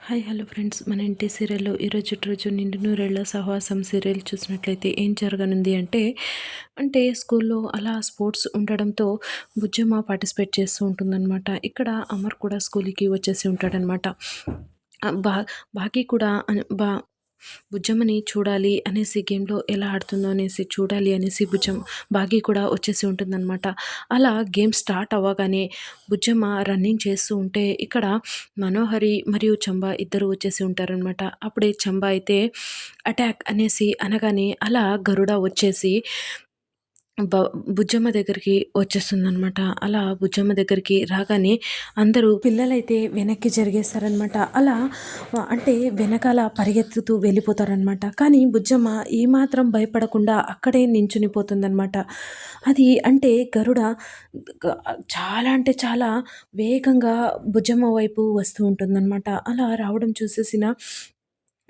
Hi hello friends. మన ఇంటి సీరియల్లో ఈరోజు రోజు నిండు నూరేళ్ళ సహవాసం సీరియల్ చూసినట్లయితే ఏం జరగనుంది అంటే అంటే స్కూల్లో అలా స్పోర్ట్స్ ఉండడంతో బుజ్జమ్మ పార్టిసిపేట్ చేస్తూ ఉంటుందన్నమాట. ఇక్కడ అమర్ కూడా స్కూల్కి వచ్చేసి ఉంటాడనమాట బా బాకీ కూడా బా బుజ్జమ్మని చూడాలి అనేసి గేమ్లో ఎలా ఆడుతుందో అనేసి చూడాలి అనేసి బుజ్జం బాగి కూడా వచ్చేసి ఉంటుందన్నమాట. అలా గేమ్ స్టార్ట్ అవ్వగానే బుజ్జమ్మ రన్నింగ్ చేస్తూ ఉంటే ఇక్కడ మనోహరి మరియు చంబా ఇద్దరు వచ్చేసి ఉంటారనమాట అప్పుడే చంబా అయితే అటాక్ అనేసి అనగానే అలా గరుడ వచ్చేసి బ బుజ్జమ్మ దగ్గరికి వచ్చేస్తుందనమాట అలా బుజ్జమ్మ దగ్గరికి రాగానే అందరూ పిల్లలైతే వెనక్కి జరిగేస్తారనమాట అలా అంటే వెనకాల పరిగెత్తుతూ వెళ్ళిపోతారనమాట కానీ బుజ్జమ్మ ఏమాత్రం భయపడకుండా అక్కడే నించునిపోతుందనమాట అది అంటే గరుడ చాలా అంటే చాలా వేగంగా బుజ్జమ్మ వైపు వస్తూ ఉంటుందన్నమాట. అలా రావడం చూసేసిన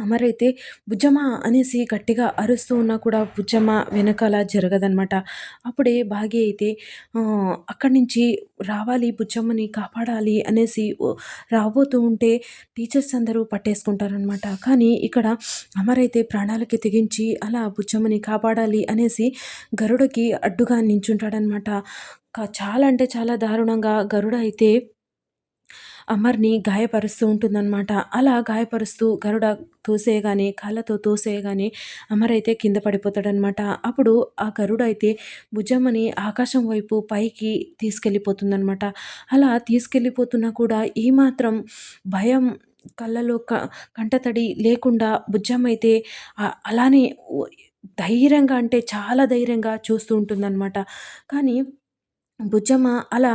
అమరైతే బుజ్జమ్మ అనేసి గట్టిగా అరుస్తూ ఉన్నా కూడా బుజ్జమ్మ వెనకాల జరగదనమాట అప్పుడే భాగి అయితే అక్కడి నుంచి రావాలి బుజ్జమ్మని కాపాడాలి అనేసి రాబోతూ ఉంటే టీచర్స్ అందరూ పట్టేసుకుంటారనమాట కానీ ఇక్కడ అమరైతే ప్రాణాలకి తెగించి అలా బుజ్జమ్మని కాపాడాలి అనేసి గరుడకి అడ్డుగా నించుంటాడనమాట చాలా అంటే చాలా దారుణంగా గరుడ అయితే అమర్ని గాయపరుస్తూ ఉంటుందన్నమాట. అలా గాయపరుస్తూ గరుడ తోసేయగానే కాళ్ళతో తోసేయగానే అమర్ అయితే కింద పడిపోతాడనమాట అప్పుడు ఆ గరుడ అయితే భుజమని ఆకాశం వైపు పైకి తీసుకెళ్ళిపోతుందనమాట అలా తీసుకెళ్ళిపోతున్నా కూడా ఏమాత్రం భయం కళ్ళలో క కంటతడి లేకుండా బుజ్జమ్మ అయితే అలానే ధైర్యంగా అంటే చాలా ధైర్యంగా చూస్తూ ఉంటుందన్నమాట. కానీ బుజ్జమ్మ అలా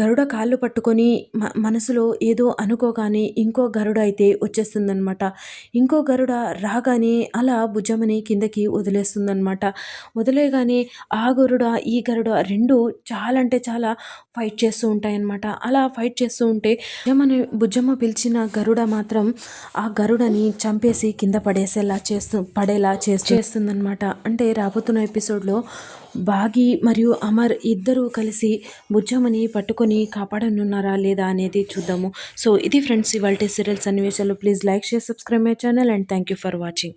గరుడ కాళ్ళు పట్టుకొని మ మనసులో ఏదో అనుకోగానే ఇంకో గరుడ అయితే వచ్చేస్తుందనమాట ఇంకో గరుడ రాగానే అలా బుజ్జమ్మని కిందకి వదిలేస్తుందనమాట వదిలేగానే ఆ గరుడ ఈ గరుడ రెండు చాలా అంటే చాలా ఫైట్ చేస్తూ ఉంటాయన్నమాట. అలా ఫైట్ చేస్తూ ఉంటే బుజ్జమ్మని బుజ్జమ్మ పిలిచిన గరుడ మాత్రం ఆ గరుడని చంపేసి కింద పడేసేలా చేస్తూ పడేలా చేస్తుందనమాట అంటే రాబోతున్న ఎపిసోడ్లో బాగి మరియు అమర్ ఇద్దరూ కలిసి బుజ్జమ్మని పట్టుకొని కాపాడనున్నారా లేదా అనేది చూద్దాము. సో ఇది ఫ్రెండ్స్ ఇవాళ సీరియల్ సన్నివేశాలు. Please like share subscribe my channel and thank you for watching.